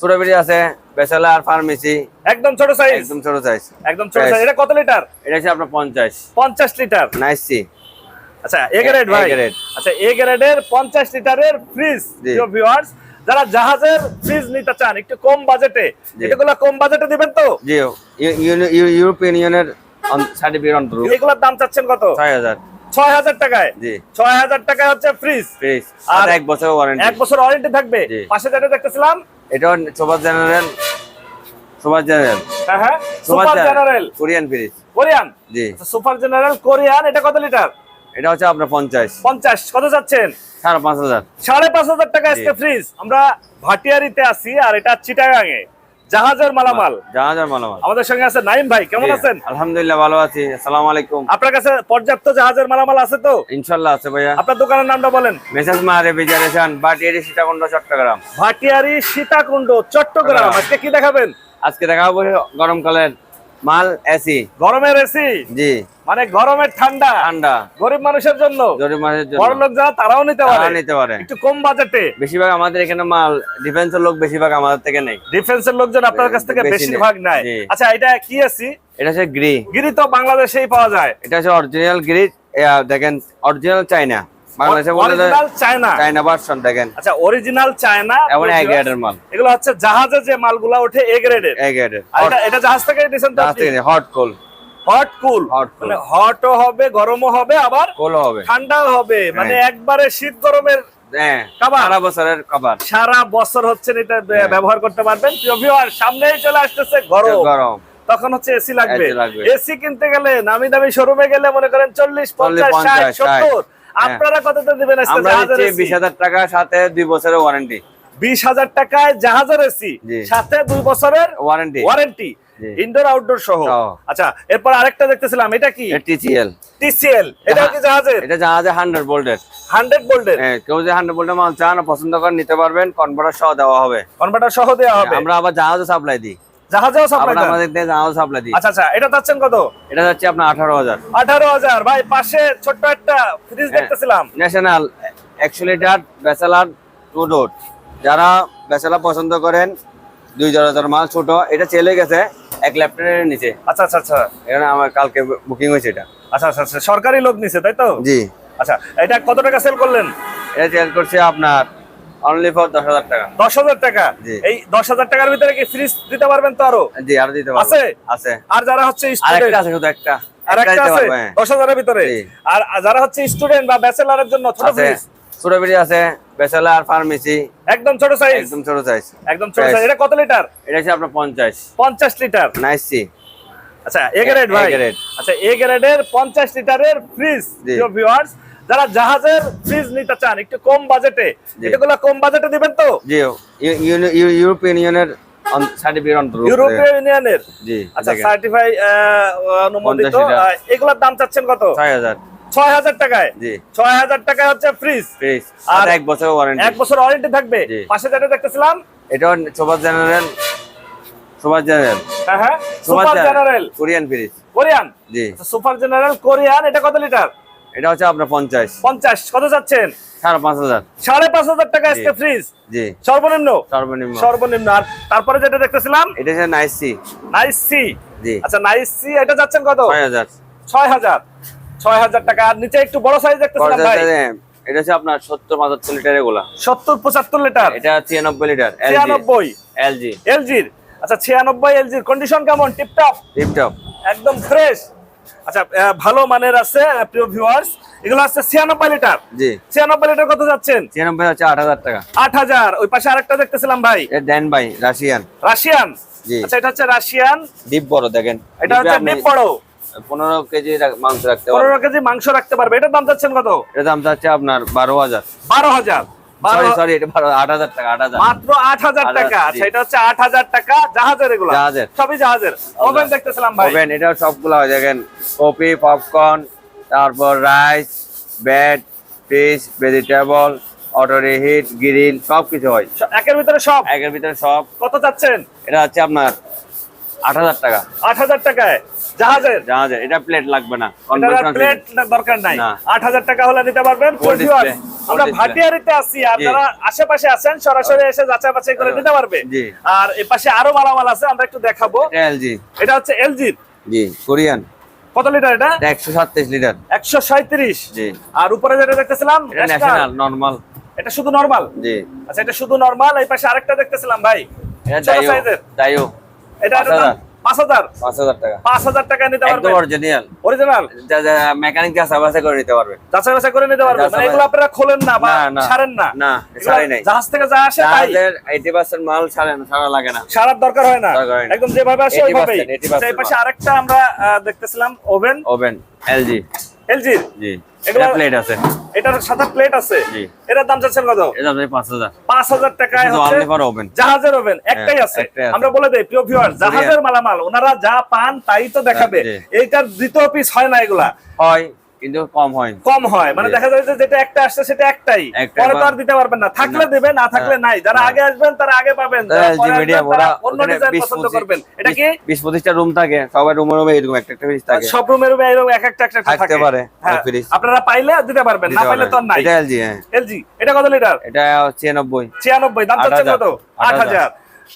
ছোট বিড়ি আছে ফার্মেসি। একদম ছোট সাইজ একদম ছোট সাইজ একদম ছোট সাইজ এটা কত লিটার? এটা হচ্ছে আপনার পঞ্চাশ। পঞ্চাশ লিটার। নাইসি আচ্ছা এ গ্রেড ভাই। আচ্ছা এ গ্রেডের পঞ্চাশ লিটারের ফ্রিজ জি। ভিউয়ার্স যারা জাহাজের ফ্রিজ নিতে চান একটু কম বাজেটে। এগুলো কম বাজেটে দিবেন তো? জি ইউ- ইউ- ইউ- ইউরোপিয়ান ইউনিয়নের সার্টিফিকেট অন্তর্ভুক্ত এগুলোর দাম চাচ্ছেন কত? ছয় হাজার। ছয় হাজার টাকায়? জি। ছয় হাজার টাকায় হচ্ছে ফ্রিজ ফ্রিজ আর আর এক বছর ওয়ারেন্টি এক বছর ওয়ারেন্টি থাকবে। পাশে যেটা দেখতেছিলাম এটা সুপার জেনারেল সুপার জেনারেল। হ্যাঁ হ্যাঁ super general Korean fridge Korean? জি। সুপার জেনারেল কোরিয়ান এটা কত লিটার? এটা হচ্ছে আপনার পঞ্চাশ। পঞ্চাশ কত যাচ্ছেন? সাড়ে পাঁচ হাজার। সাড়ে পাঁচ হাজার টাকা আজকে ফ্রিজ আমরা ভাটিয়ারিতে আছি আর এটা চিটাগাঙে। জাহাজের মালামাল। জাহাজের মালামাল। আমাদের সঙ্গে আছে নাইম ভাই কেমন আছেন? আলহামদুলিল্লাহ ভালো আছি। আসসালামু আলাইকুম। আপনার কাছে পর্যাপ্ত জাহাজের মালামাল আছে তো? ইনশাল্লাহ আছে ভাইয়া। আপনার দোকানের নামটা বলেন। মেসেজ মারে বিজারেশন ভাটিয়ারি সীতাকুণ্ড চট্টগ্রাম। ভাটিয়ারি সীতাকুণ্ড চট্টগ্রাম। চট্টগ্রাম। আজকে কি দেখাবেন? আজকে দেখাবো গরমকালের মাল এসি। গরমের এসি? জি। মানে গরমের ঠান্ডা? ঠান্ডা। গরিব মানুষের জন্য? জরিপ মাসের বড় লোক যারা তারাও নিতে পারে? নিতে পারে। একটু কম বাজেটে? বেশিরভাগ আমাদের এখানে মাল ডিফেন্সের লোক বেশিরভাগ আমাদের থেকে নেই ডিফেন্সের লোকজন আপনার কাছ থেকে বেশি বেশিরভাগ। নেয়। আচ্ছা এটা কি এসি? এটা হচ্ছে গ্রি। গিরি তো বাংলাদেশেই পাওয়া যায়। এটা হচ্ছে অরিজিনাল গ্রি দেখেন অরিজিনাল চাইনা বাংলাদেশে অরিজিনাল চায়না চাইনা ভার্সন দেখেন। আচ্ছা অরিজিনাল চায়না এমন এক গ্রেডের মাল। এগুলো হচ্ছে জাহাজে যে মালগুলা ওঠে এ গ্রেডের এক গ্রেডের এটা এটা জাহাজ থেকে নিছেন তো হট কোল হট কুল মানে হটও হবে গরমও হবে আবার কোলও হবে। ঠান্ডাও হবে। মানে হ্যাঁ। একবারে শীত গরমের সারা বছরের কভার সারা বছর হচ্ছে এটা হ্যাঁ। ব্যবহার করতে পারবেন। সামনেই চলে আসতেছে গরম। গরম। তখন হচ্ছে এসি লাগবে। এসি কিনতে গেলে নামি দামি শোরুমে গেলে মনে করেন চল্লিশ পঞ্চাশ ষাট। সত্তর। আপনারা কততে দিবেন আমরা দিচ্ছি টাকা সাথে বছরের ওয়ারেন্টি বিশ হাজার টাকায় জাহাজের এসি সাথে বছরের ওয়ারেন্টি ওয়ারেন্টি ইনডোর আউটডোর সহ। আচ্ছা এরপর আরেকটা দেখতেছিলাম এটা কি? টিসিএল টিসিএল এটা কি জাহাজের? এটা জাহাজে হান্ড্রেড ভোল্টের হ্যাঁ কেউ যে ভোল্টের মাল চান পছন্দ করেন নিতে পারবেন কনভার্টার সহ দেওয়া হবে। কনভার্টার সহ দেওয়া হবে। আমরা আবার জাহাজে সাপ্লাই দিই। জাহাজেও সাপ্লাই আমরা আমাদের থেকে জাহাজে সাপ্লাই দিই আচ্ছা আচ্ছা এটা চাচ্ছেন কত? এটা যাচ্ছে আপনার আঠারো হাজার। আঠারো হাজার। ভাই পাশে একটা ফ্রিজ হ্যাঁ। দেখতেছিলাম। ন্যাশনাল একশো লিটার ব্যাচেলার টু ডোর যারা ব্যাচেলার পছন্দ করেন দুই হাজার মাল ছোট এটা চলে গেছে এক ল্যাপটপের নিচে। আচ্ছা আচ্ছা আচ্ছা। এখানে আমার কালকে বুকিং হয়েছে এটা। আচ্ছা আচ্ছা আচ্ছা সরকারি লোক নিছে তাই তো? জি। আচ্ছা এটা কত টাকা সেল করলেন? এটা চেঞ্জ করছে আপনার অনলি ফর দশ হাজার টাকা। দশ হাজার টাকা? এই দশ হাজার টাকার ভিতরে কি ফ্রিজ দিতে পারবেন তো আরও? জি আর দিতে পারব। আছে? আছে। আর যারা হচ্ছে স্টুডেন্ট আছে শুধু একটা। আর একটা আছে? পারব, হ্যাঁ। দশ হাজারের ভিতরে? আর যারা হচ্ছে স্টুডেন্ট বা ব্যাচেলারের জন্য ছোট ফ্রিজ ছোট বিড়ি আছে ব্যাচেলার ফার্মেসি একদম ছোট সাইজ একদম ছোট সাইজ একদম ছোট সাইজ এটা কত লিটার এটা হচ্ছে আপনার পঞ্চাশ। পঞ্চাশ লিটার নাইস আচ্ছা এ গ্রেড ভাই। আচ্ছা এ গ্রেডের পঞ্চাশ লিটারের ফ্রিজ জি। ভিউয়ার্স যারা জাহাজের ফ্রিজ নিতে চান একটু কম বাজেটে। এগুলো কম বাজেটে দিবেন তো? জি ইউ- ইউ- ইউ- ইউরোপিয়ান ইউনিয়নের সার্টিফিকেট অন্তর্ভুক্ত ইউরোপীয় ইউনিয়নের? জি আচ্ছা সার্টিফাই অনুমোদিত 50 লিটার। আহ, এগুলোর দাম চাচ্ছেন কত? ছয় হাজার। ছয় হাজার টাকায়? ছয় হাজার টাকায় হচ্ছে ফ্রিজ আর এক বছর ওয়ারেন্টি এক বছর ওয়ারেন্টি থাকবে? জি। পাশে যেটা দেখতেছিলাম? এটা জেনারেল জেনারেল। হ্যাঁ হ্যাঁ। Super general Korean fridge. Korean? জি। সুপার জেনারেল কোরিয়ান এটা কত লিটার? এটা হচ্ছে আপনার পঞ্চাশ। পঞ্চাশ কত যাচ্ছেন? সাড়ে পাঁচ হাজার। সাড়ে পাঁচ হাজার টাকা আজকে ফ্রিজ? জি। সর্বনিম্ন? সর্বনিম্ন। সর্বনিম্ন। আর তারপরে যেটা দেখতেছিলাম? এটা হচ্ছে নাইস সি। Nice sea? জি। আচ্ছা নাইস সি এটা যাচ্ছেন কত? ছয় হাজার। ছয় হাজার। ছয় হাজার টাকা। আর নিচে একটু বড় সাইজ দেখতেছিলাম ভাই। এটা হচ্ছে আপনার সত্তর পঁচাত্তর লিটার এগুলা সত্তর পঁচাত্তর লিটার এটা ছিয়ানব্বই লিটার ছিয়ানব্বই? এলজি এলজির আচ্ছা ছিয়ানব্বই এলজির কন্ডিশন কেমন? টিপটপ টিপটপ একদম ফ্রেশ আচ্ছা ভালো মানের আছে প্রিয় ভিউয়ার্স এগুলো আছে ছিয়ানব্বই লিটার। জি। ছিয়ানব্বই লিটার কত যাচ্ছেন? ছিয়ানব্বই হচ্ছে আট হাজার টাকা। আট হাজার। ওই পাশে আরেকটা দেখতেছিলাম ভাই। এটা দেন ভাই রাশিয়ান। রাশিয়ান? জি। আচ্ছা এটা হচ্ছে রাশিয়ান। ডিপ বড় দেখেন। এটা হচ্ছে ডিপ বড়। পনেরো কেজি মাংস রাখতে পনেরো কেজি মাংস রাখতে পারবে। এটার দাম যাচ্ছেন কত? এটা দাম চাচ্ছে আপনার বারো হাজার। বারো হাজার। সরি সরি এটা আট হাজার টাকা আট হাজার। মাত্র আট হাজার টাকা হাজার, জি। এটা হচ্ছে আট হাজার টাকা জাহাজের এগুলো। জাহাজের। সবই জাহাজের। ওভেন দেখতেছিলাম ভাই। ওভেন এটাও সবগুলো হয় দেখেন কপি পপকর্ন তারপর rice bread fish vegetable auto reheat grill সব কিছু হয় একের ভিতরে সব? একের ভিতরে সব। কত চাচ্ছেন? এটা হচ্ছে আপনার আট হাজার টাকা। আট হাজার টাকায়। জাহাজের? জাহাজের এটা প্লেট লাগবে না। প্লেট দরকার নাই। আট হাজার টাকা হলে নিতে পারবেন। আমরা ভাটিয়ারিতে আছি আর যারা আশেপাশে আছেন সরাসরি এসে যাচাই বাছাই করে নিতে পারবে। আর এ পাশে আরও মালামাল আছে আমরা একটু দেখাবো। এলজি। এটা হচ্ছে এলজির জি কোরিয়ান। কত লিটার এটা? এটা একশো সাতত্রিশ লিটার। একশো সাঁত্রিশ জি। আর উপরে যেটা দেখতেছিলাম ন্যাশনাল। নর্মাল। এটা শুধু নরমাল? জি। আচ্ছা এটা শুধু নরমাল এই পাশে আরেকটা দেখতেছিলাম ভাই। এটা ডাইও এটা পাঁচ হাজার। পাঁচ হাজার টাকা। পাঁচ হাজার টাকা নিতে পারবেন? অরিজিনাল অরিজিনাল মেকানিক যা সাবাসে করে নিতে পারবে। যাচাই বাছাই করে নিতে পারবে মানে এগুলো আপনারা খোলেন না বা না, না। ছাড়েন না। না, এগুলো নাই। জাহাজ থেকে যা আসে তাই। মাল ছাড়া লাগে না। সারার দরকার হয় না। একদম যেভাবে আসে 80% ওইভাবেই। 80% এই পাশে আরেকটা আমরা দেখতেছিলাম ওভেন। ওভেন এলজি এলজির জি। এটা প্লেট আছে। এটার সাথে প্লেট আছে? জি। এটার দাম চাচ্ছেন কত? এটা টাকায় হচ্ছে জাহাজের ওভেন একটাই হ্যাঁ, আছে। আমরা বলে দেই প্রিয় ভিউয়ার জাহাজের মালামাল ওনারা যা পান তাই তো দেখাবে। জি। এইটার দ্বিতীয় পিস হয় না এগুলা? হয়। কিন্তু কম হয়। কম হয় মানে দেখা যায় যে যেটা একটা আসছে সেটা একটাই। পরে তো আর দিতে পারবেন না। থাকলে না। থাকলে হ্যাঁ। নাই। যারা আগে আসবেন তারা আগে পাবেন। ওরা অন্য ডিজাইন পছন্দ করবেন। এটা কি? বিশ পঁচিশটা রুম থাকে সবাই রুমে রুমে এরকম একটা একটা পিস থাকে। সব রুমের এরকম এক একটা একটা একটা থাকতে পারে, হ্যাঁ, fridge। আপনারা পাইলে দিতে পারবেন না পাইলে তো নাই। এটা এলজি হ্যাঁ। এলজি এটা কত লিটার এটা ছিয়ানব্বই। ছিয়ানব্বই দাম আট কত? আট আট হাজার হাজার।